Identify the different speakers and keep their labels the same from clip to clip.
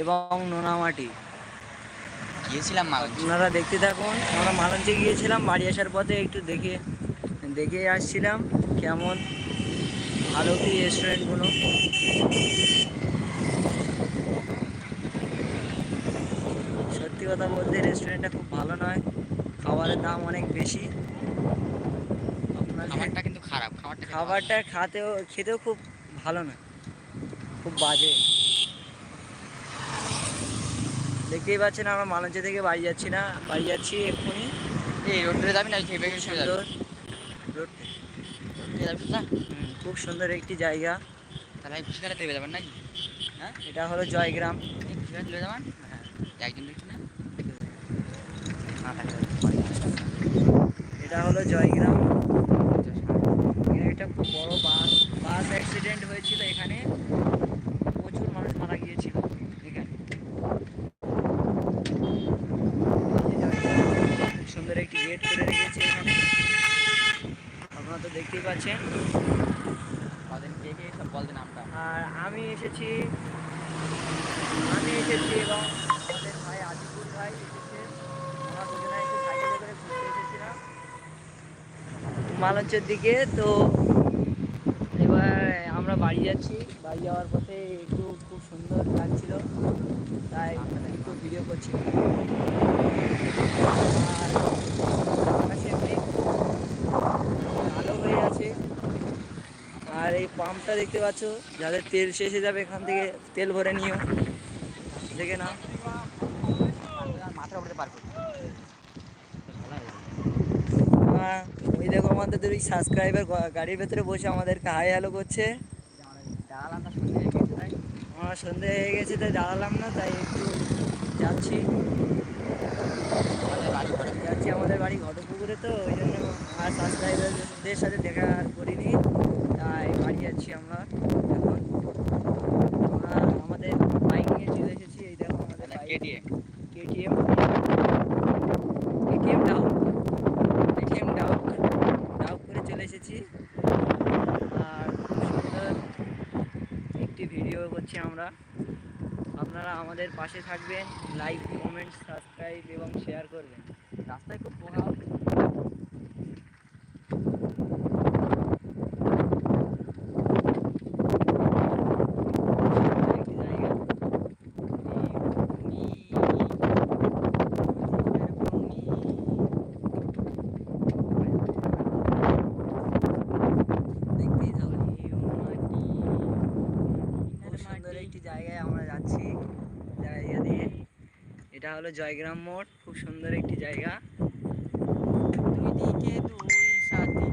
Speaker 1: এবং নোনামাটি।
Speaker 2: গিয়েছিলাম
Speaker 1: আপনারা দেখতে থাকুন আমরা মালঞ্চে গিয়েছিলাম বাড়ি আসার পথে একটু দেখে দেখে আসছিলাম কেমন ভালো কি রেস্টুরেন্টগুলো সত্যি কথা বলতে রেস্টুরেন্টটা খুব ভালো নয় খাবারের দাম অনেক বেশি।
Speaker 2: খাবারটা কিন্তু খারাপ খাবারটা
Speaker 1: খাবারটা খাতেও খেতেও খুব ভালো না খুব বাজে। দেখতেই পাচ্ছেন আমরা মালঞ্চে থেকে বাড়ি যাচ্ছি না বাড়ি যাচ্ছি এক্ষুনি।
Speaker 2: এই রোড যাবি না?
Speaker 1: সুন্দর রোড খুব সুন্দর একটি জায়গা।
Speaker 2: তাহলে যাবেন নাকি? হ্যাঁ
Speaker 1: এটা হলো জয়গ্রাম।
Speaker 2: যাবেন? একজন দেখছি না।
Speaker 1: এটা হলো জয়গ্রাম। একটা খুব বড় বাস বাস অ্যাক্সিডেন্ট হয়েছিল এখানে প্রচুর মানুষ মারা গিয়েছিল এখানে এই জয়গ্রাম। খুব সুন্দর একটি গেট করে রেখেছে এখানে আপনারা তো দেখতেই পাচ্ছেন আর আমি এসেছি আমি এসেছি এবং আমাদের ভাই আজিপুর ভাই এসেছে। আমরা দুজনে একটু সাইকেলে করে ঘুরতে এসেছিলাম। মালঞ্চের দিকে তো এবার আমরা বাড়ি যাচ্ছি। বাড়ি যাওয়ার পথে একটু খুব সুন্দর লাগছিল তাই একটু ভিডিও করছি আর আকাশে মেঘ আলো হয়ে আছে আর এই পাম্পটা দেখতে পাচ্ছ। যাদের তেল শেষে যাবে এখান থেকে তেল ভরে নিও। দেখে না
Speaker 2: মাথা উঠতে
Speaker 1: হ্যাঁ, ওই দেখো আমাদের দুই সাবস্ক্রাইবার গাড়ির ভেতরে বসে আমাদেরকে হাই হ্যালো করছে। আমার সন্ধে হয়ে গেছে তাই দাঁড়ালাম না তাই একটু যাচ্ছি। যাচ্ছি আমাদের বাড়ি ঘটপুকুরে তো ওই জন্য আর সাবস্ক্রাইবারদের সাথে দেখা আর করিনি তাই বাড়ি যাচ্ছি আমরা। এখন আমাদের বাইক নিয়ে চলে এসেছি এই দেখো আমাদের bike
Speaker 2: KTM
Speaker 1: KTM KTM down KTM down down করে চলে এসেছি। আর খুব সুন্দর একটি ভিডিও করছি আমরা। আপনারা আমাদের পাশে থাকবেন লাইক কমেন্ট সাবস্ক্রাইব এবং শেয়ার করবেন।
Speaker 2: রাস্তায় খুব প্রভাব
Speaker 1: সুন্দর একটি জায়গা দেখতেই থাকুন খুব সুন্দর একটি জায়গায় আমরা যাচ্ছি জায়গা দিয়ে এটা হলো জয়গ্রাম মোড়, খুব সুন্দর একটি জায়গা।
Speaker 2: দুই সাথী।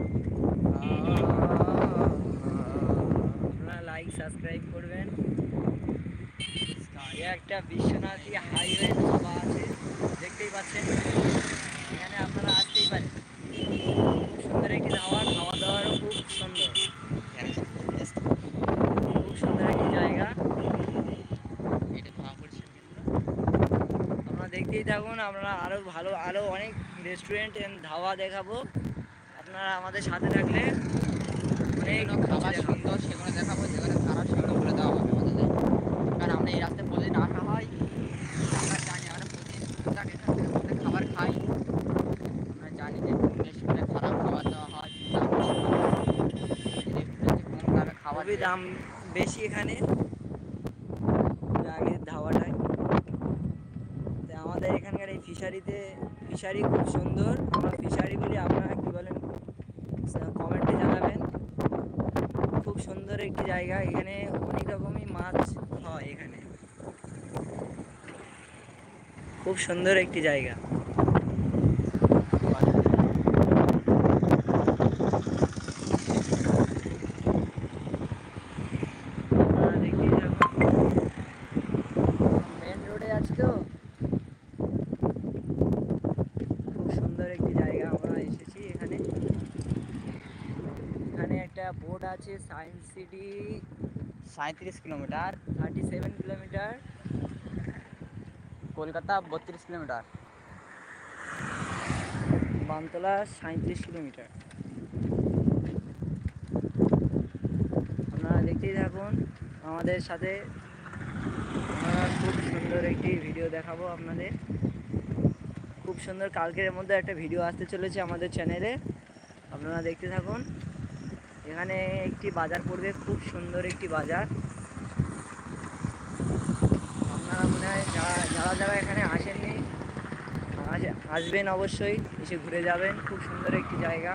Speaker 1: আপনারা লাইক সাবস্ক্রাইব করবেন। একটা বিশ্বনাথী হাইওয়ে ধাবা আছে। দেখতেই পাচ্ছেন? এখানে আপনারা আসতেই পারেন। খুব সুন্দর একটি ধাবা, খাওয়া দাওয়ারও খুব সুন্দর খুব সুন্দর একটি জায়গা
Speaker 2: এটা ধোয়া পড়ছে
Speaker 1: আপনারা দেখতেই থাকুন আপনারা আরও ভালো আরও অনেক রেস্টুরেন্ট এন্ড ধাবা দেখাবো। আপনারা আমাদের সাথে থাকলে অনেক
Speaker 2: খাবার। সুন্দর সেগুলো দেখাবো যেগুলো খারাপ সেগুলো বলে দেওয়া হবে আমাদের। কারণ আমরা এই রাস্তায় প্রতিদিন আসা হয়। আমরা জানি আমরা প্রতিদিন টুকটাক এখান থেকে খাবার খাই। আমরা জানি যে রেস্টুরেন্টে খারাপ খাবার দেওয়া হয়। রেস্টুরেন্টে কম দামে খাবার
Speaker 1: খুবই দাম বেশি এখানে আগের ধাবাটায় তো আমাদের এখানকার এই ফিশারিতে, ফিশারি খুব সুন্দর। আমার ফিশারি বলি আপনারা কী বলেন কমেন্টে জানাবেন। খুব সুন্দর একটি জায়গা। এখানে অনেক রকমই মাছ হয় এখানে। খুব সুন্দর একটি জায়গা আপনারা দেখতেই থাকুন মেন রোডে আছি তো খুব সুন্দর একটি জায়গা আমরা এসেছি এখানে এখানে একটা বোর্ড আছে সায়েন্স সিটি
Speaker 2: সাঁত্রিশ kilometre.
Speaker 1: Thirty seven kilometre.
Speaker 2: Kolkata বত্রিশ কিলোমিটার।
Speaker 1: বামতলা সাঁত্রিশ কিলোমিটার। আপনারা দেখতেই থাকুন আমাদের সাথে আপনারা খুব সুন্দর একটি ভিডিও দেখাবো আপনাদের। খুব সুন্দর কালকের মধ্যে একটা ভিডিও আসতে চলেছে আমাদের চ্যানেলে আপনারা দেখতে থাকুন। এখানে একটি বাজার পড়বে, খুব সুন্দর একটি বাজার। আপনারা মনে হয় যারা যারা যারা এখানে আসেননি আস- আসবেন অবশ্যই, এসে ঘুরে যাবেন, খুব সুন্দর একটি জায়গা।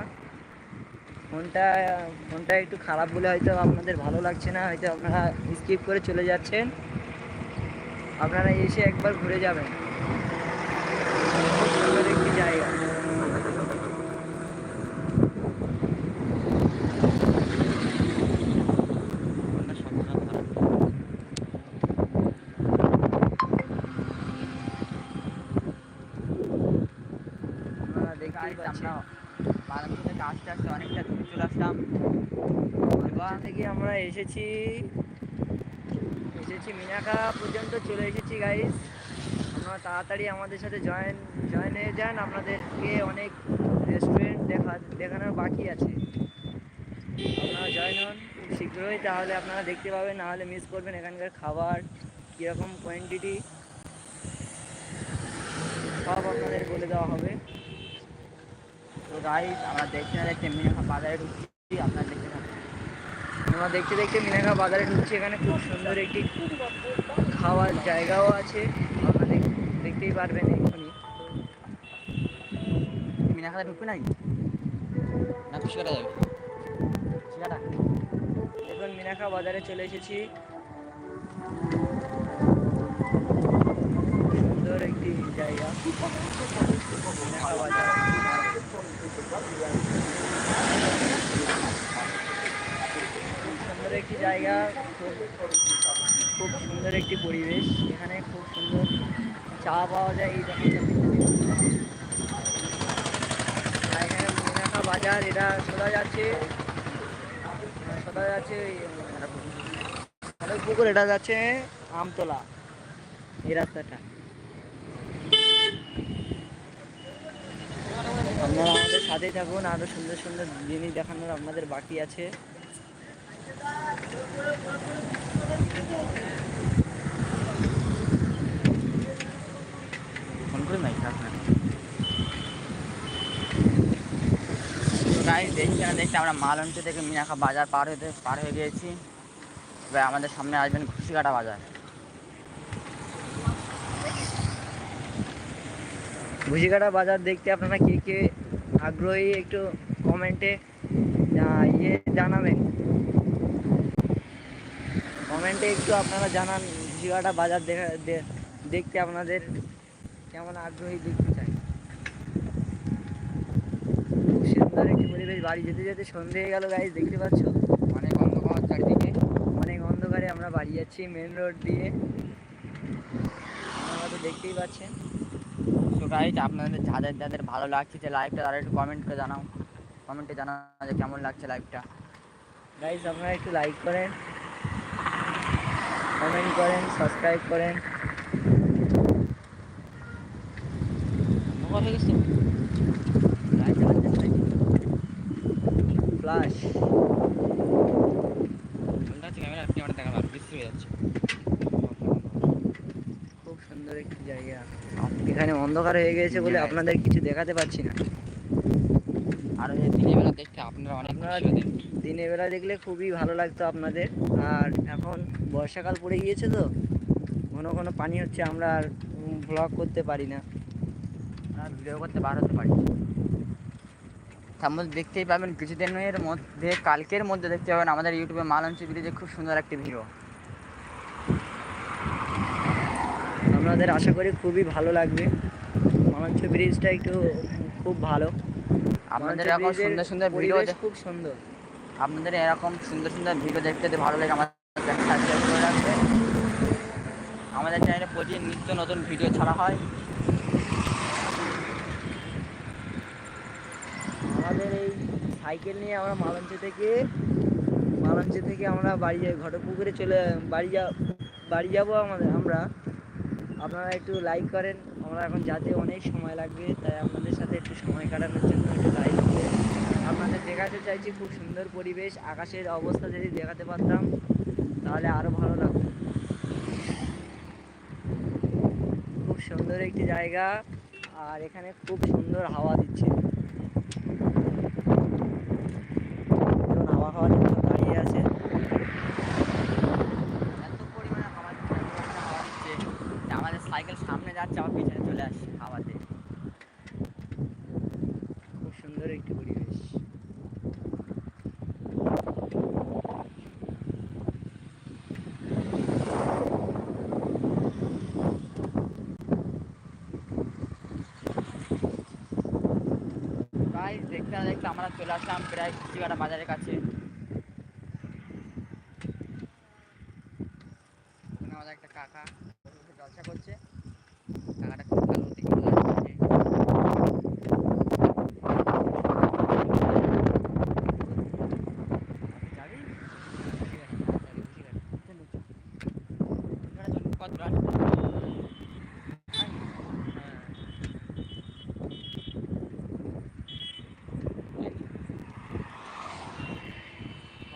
Speaker 1: ফোনটা ফোনটা একটু খারাপ বলে হয়তো আপনাদের ভালো লাগছে না, হয়তো আপনারা স্কিপ করে চলে যাচ্ছেন। আপনারা এসে একবার ঘুরে যাবেন। খুব সুন্দর একটি জায়গা
Speaker 2: ফোনটা সবসময় খারাপ।
Speaker 1: আপনারা দেখতেই
Speaker 2: Guys,
Speaker 1: পাচ্ছেন
Speaker 2: আমরা বারান্দা থেকে আস্তে আস্তে অনেকটা দূরে চলে আসলাম
Speaker 1: বাচ্চা থেকে আমরা এসেছি। এসেছি মিনাকা পর্যন্ত, চলে এসেছি গাইস আপনারা তাড়াতাড়ি আমাদের সাথে জয়েন জয়েন হয়ে যান। আপনাদেরকে অনেক রেস্টুরেন্ট দেখা, দেখানোর বাকি আছে। আপনারা জয়েন হন খুব শীঘ্রই, তাহলে আপনারা দেখতে পাবেন নাহলে মিস করবেন এখানকার খাবার, কীরকম কোয়ান্টিটি সব আপনাদের বলে দেওয়া হবে।
Speaker 2: তো গাইস আমরা দেখতে না দেখতে মিনিমাম বাজারে ঢুকছি। থাকুন
Speaker 1: আমরা দেখতে দেখতে মিনাখা বাজারে ঢুকছি। এখানে খুব সুন্দর একটি খাওয়ার জায়গাও আছে। আপনারা দেখতেই পারবেন এক্ষুনি।
Speaker 2: মিনাখাতে ঢুকবে নাকি? না খুশি করা যাবে।
Speaker 1: এখন মিনাখা বাজারে চলে এসেছি। সুন্দর একটি জায়গা। মিনাখা বাজার। সুন্দর একটি জায়গা, খুব সুন্দর একটি পরিবেশ। এখানে খুব সুন্দর চা পাওয়া যায় এই এখানে মিনাখা বাজার, এটা শোনা যাচ্ছে। শোনা যাচ্ছে পুকুর, এটা যাচ্ছে আমতলা। এই রাস্তাটা। আপনারা আমাদের সাথেই থাকুন, আরও সুন্দর সুন্দর জিনিস দেখানোর আপনাদের বাকি আছে।
Speaker 2: না দেখছি আমরা থেকে মিনাখা বাজার পার হতে পার হয়ে গিয়েছি। এবার আমাদের সামনে আসবেন ঘুষিকাটা বাজার।
Speaker 1: ভুজিকাটা বাজার দেখতে আপনারা কে কে আগ্রহী একটু কমেন্টে ইয়ে জানাবেন। কমেন্টে একটু আপনারা জানান ভুজিকাটা বাজার দেখা দেখতে আপনাদের কেমন আগ্রহী দেখতে চাই। খুব সুন্দর একটি পরিবেশ বাড়ি যেতে যেতে সন্ধে হয়ে গেল গাইজ দেখতে পাচ্ছ?
Speaker 2: অনেক অন্ধকার চারিদিকে।
Speaker 1: অনেক অন্ধকারে আমরা বাড়ি যাচ্ছি মেন রোড দিয়ে। আপনারা তো দেখতেই পাচ্ছেন।
Speaker 2: তো গাইজ আপনাদের যাদের যাদের ভালো লাগছে যে লাইভটা তারা একটু কমেন্ট করে জানাও। কমেন্টে জানাও যে কেমন লাগছে লাইভটা
Speaker 1: গাইজ আপনারা একটু লাইক করেন। কমেন্ট করেন সাবস্ক্রাইব করেন।
Speaker 2: হয়ে
Speaker 1: ফ্লাশ খুব সুন্দর একটি জায়গা। এখানে অন্ধকার হয়ে গেছে বলে আপনাদের কিছু দেখাতে পাচ্ছি না।
Speaker 2: আর দিনের বেলা দেখতে আপনারা অনেক
Speaker 1: দিনের বেলা দেখলে খুবই ভালো লাগতো আপনাদের। আর এখন বর্ষাকাল পড়ে গিয়েছে তো ঘন ঘন পানি হচ্ছে আমরা আর ব্লগ করতে পারি না।
Speaker 2: আর ভিডিও করতে বার হতে পারি তার মধ্যে দেখতেই পাবেন কিছুদিনের মধ্যে কালকের মধ্যে দেখতে পাবেন আমাদের ইউটিউবে মালঞ্চ ব্রিজে খুব সুন্দর একটি ভিডিও
Speaker 1: আপনাদের আশা করি খুবই ভালো লাগবে। মঞ্চ ব্রিজটা একটু খুব ভালো।
Speaker 2: আপনাদের এরকম সুন্দর সুন্দর ভিডিও
Speaker 1: খুব সুন্দর।
Speaker 2: আপনাদের এরকম সুন্দর সুন্দর ভিডিও দেখতে ভালো লাগে আমাদের সাবস্ক্রাইব করে রাখবেন আমাদের চ্যানেলে প্রতিদিন নিত্য নতুন ভিডিও ছাড়া হয়।
Speaker 1: আমাদের এই সাইকেল নিয়ে আমরা মালঞ্চ থেকে মালঞ্চ থেকে আমরা বাড়ি যাই ঘটকপুকুরে চলে, বাড়ি যা, বাড়ি যাব আমাদের, আমরা। আপনারা একটু লাইক করেন, আমরা এখন যাতে অনেক সময় লাগবে, তাই আপনাদের সাথে একটু সময় কাটানোর জন্য একটু লাইক আপনাদের দেখাতে চাইছি খুব সুন্দর পরিবেশ, আকাশের অবস্থা যদি দেখাতে পারতাম। তাহলে আরও ভালো লাগবে। খুব সুন্দর একটি জায়গা, আর এখানে খুব সুন্দর হাওয়া দিচ্ছে। হাওয়া হাওয়া খাওয়ার জন্য সব দাঁড়িয়ে আছে
Speaker 2: এত পরিমাণে হাওয়া দিচ্ছে, এত পরিমাণে হাওয়া দিচ্ছে যে আমাদের সাইকেল সামনে যাচ্ছে আমার পিছনে চলে আসছে হাওয়াতে
Speaker 1: খুব সুন্দর একটি পরিবেশ
Speaker 2: প্রায় দেখতে আমরা চলে আসলাম প্রায় কুচিকাটা বাজারের কাছে এখানে আমাদের একটা কাকা বসে বসে জলসা করছে কাকাটা খুব ভালো দেখে বোঝা যাচ্ছে। যাবি? ঠিক আছে, যাবি, ঠিক আছে। চল, চল। এখানে চল, কত দূর আসতে? হ্যাঁ।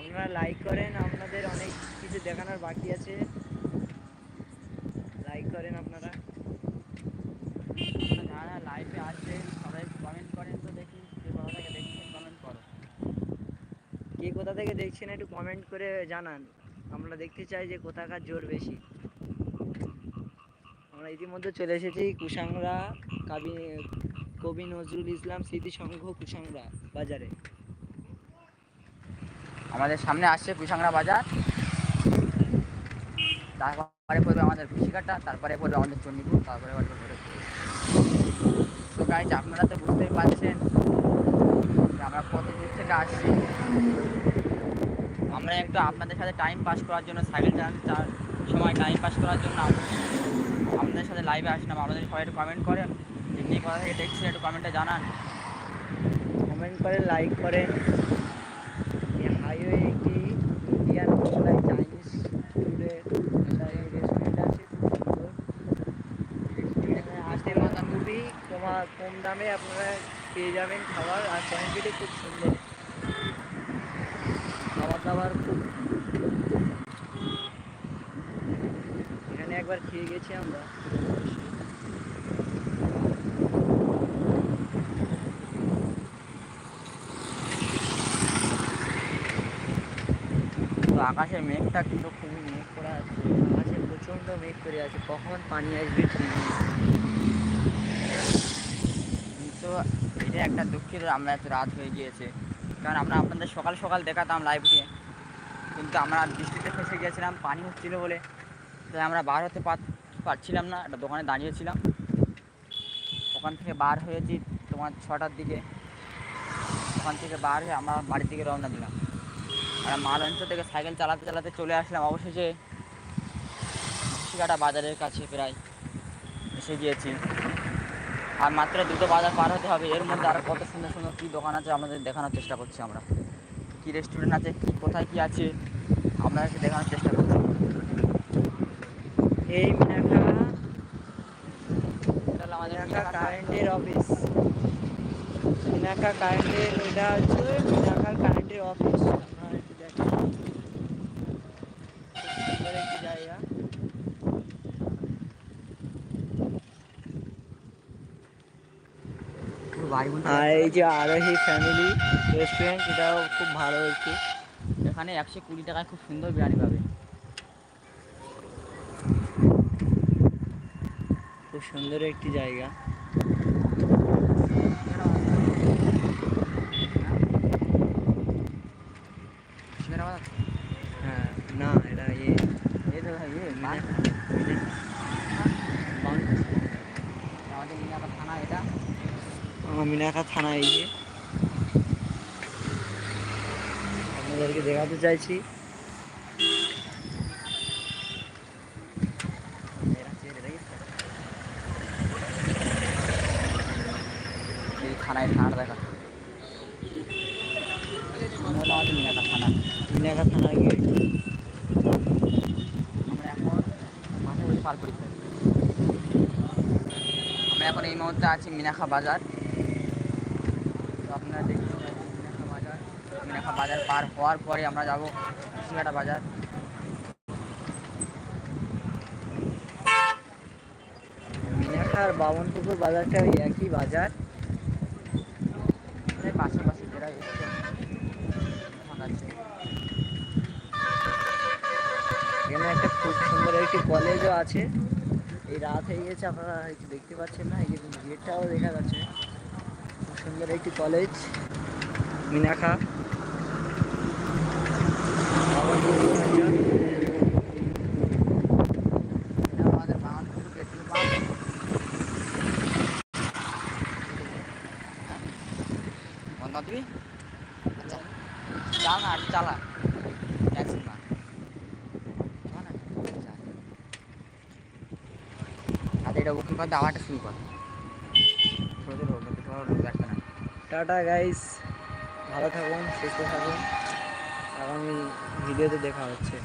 Speaker 1: আপনারা লাইক করেন আপনাদের অনেক কিছু দেখানোর বাকি আছে। লাইক করেন আপনারা।
Speaker 2: যারা লাইভে আসবে সবাই কমেন্ট করেন তো দেখি কে কোথা থেকে দেখছেন কমেন্ট করো।
Speaker 1: কে কোথা থেকে দেখছেন একটু কমেন্ট করে জানান। আমরা দেখতে চাই যে কোথাকার জোর বেশি। আমরা ইতিমধ্যে চলে এসেছি কুসাংরা কাবি কবি নজরুল ইসলাম স্মৃতি সংঘ কুসাংরা বাজারে।
Speaker 2: আমাদের সামনে আসছে কুসাংরা বাজার। তারপরে পড়বে আমাদের কৃষিকাটা তারপরে পড়বে আমাদের চণ্ডীপুর, তারপরে পড়বে তো গাইজ আপনারা তো বুঝতেই পারছেন আমরা কত দূর থেকে আসছি। আমরা একটু আপনাদের সাথে টাইম পাস করার জন্য সাইকেল চালানোর সময় টাইম পাস করার জন্য আপনাদের সাথে লাইভে আসলাম আপনাদের সবাই একটু কমেন্ট করেন, যে কোথা থেকে দেখছেন একটু কমেন্টে জানান।
Speaker 1: কমেন্ট করেন লাইক করেন এই হাইওয়ে একটি ইন্ডিয়ান মশলাই চাইনিজ ফুডের রেস্টুরেন্ট আছে খুব সুন্দর এখানে আসতে মতন খুবই কমা কম দামে আপনারা পেয়ে যাবেন খাবার আর কোয়ান্টিটি খুব সুন্দর। খাবার দাবার খুব এখানে একবার খেয়ে গেছি আমরা।
Speaker 2: তো আকাশের মেঘটা কিন্তু খুবই মেঘ করা আছে।
Speaker 1: আকাশে প্রচণ্ড মেঘ করে আছে। কখন পানি আসবে ঠিক
Speaker 2: কিন্তু এটা একটা দুঃখিত, আমরা এত রাত হয়ে গিয়েছে। কারণ আমরা আপনাদের সকাল সকাল দেখাতাম লাইভ দিয়ে কিন্তু আমরা বৃষ্টিতে ফেসে গিয়েছিলাম, পানি হচ্ছিল বলে। তাই আমরা বার হতে পার- পারছিলাম না, একটা দোকানে দাঁড়িয়েছিলাম ওখান থেকে বার হয়েছি তোমার ছটার দিকে। ওখান থেকে বার হয়ে আমরা বাড়ির দিকে রওনা দিলাম। আর মাল অঞ্চল থেকে সাইকেল চালাতে চালাতে চলে আসলাম অবশেষে। শিকাটা বাজারের কাছে প্রায় এসে গিয়েছি। আর মাত্র দুটো বাজার পার হতে হবে। এর মধ্যে আরও কত সুন্দর সুন্দর কী দোকান আছে আপনাদের দেখানোর চেষ্টা করছি আমরা। কী রেস্টুরেন্ট আছে কী কোথায় কী আছে আপনাদেরকে দেখানোর চেষ্টা করছি।
Speaker 1: এই মিনাখা কারেন্টের অফিস মিনাখা কারেন্টের এটা হচ্ছে মিনাখার কারেন্টের অফিস আপনারা একটু দেখেন খুব সুন্দর একটি জায়গা
Speaker 2: বাড়ি বলতে
Speaker 1: আর এই যে আরোহী ফ্যামিলি রেস্টুরেন্ট এটাও খুব ভালো একটি
Speaker 2: এখানে একশো কুড়ি টাকায় খুব সুন্দর বিরিয়ানি পাবে।
Speaker 1: খুব সুন্দর একটি জায়গা
Speaker 2: সিঙ্গারা বাজার?
Speaker 1: হ্যাঁ না এটা ইয়ে
Speaker 2: এই তো ইয়ে
Speaker 1: মিনা-
Speaker 2: মাছ। আমাদের মিনাপা থানা এটা
Speaker 1: আমার মিনাখা থানা এই যে। আপনাদেরকে দেখাতে চাইছি।
Speaker 2: থানায় থানাটা দেখা। আমাদের থানা।
Speaker 1: মিনাখা থানা গেট
Speaker 2: আমরা এখন আমরা এখন এই মুহূর্তে আছি মিনাখা বাজার তো আপনারা দেখতে পাচ্ছেন মিনাখা বাজার মিনাখা বাজার পার হওয়ার পরে আমরা যাব কৃষিঘাটা বাজার।
Speaker 1: মিনাখা আর বামনপুকুর বাজারটা ওই একই বাজার।
Speaker 2: পাশাপাশি যারা এসছে
Speaker 1: এখানে একটা খুব সুন্দর একটি কলেজও আছে। এই রাত হয়ে গেছে, আপনারা হয়তো দেখতে পাচ্ছেন না, এই গেটটাও দেখা যাচ্ছে। খুব সুন্দর একটি কলেজ মিনাখা বামনপুকুর বাজার।
Speaker 2: এটা আমাদের বাঙালির পেট্রোল পাম্প চাল না আর চালা মা হাতে এটা না
Speaker 1: টাটা গাইস, ভালো থাকুন, সুস্থ থাকুন। আগামী ভিডিওতে দেখা হচ্ছে।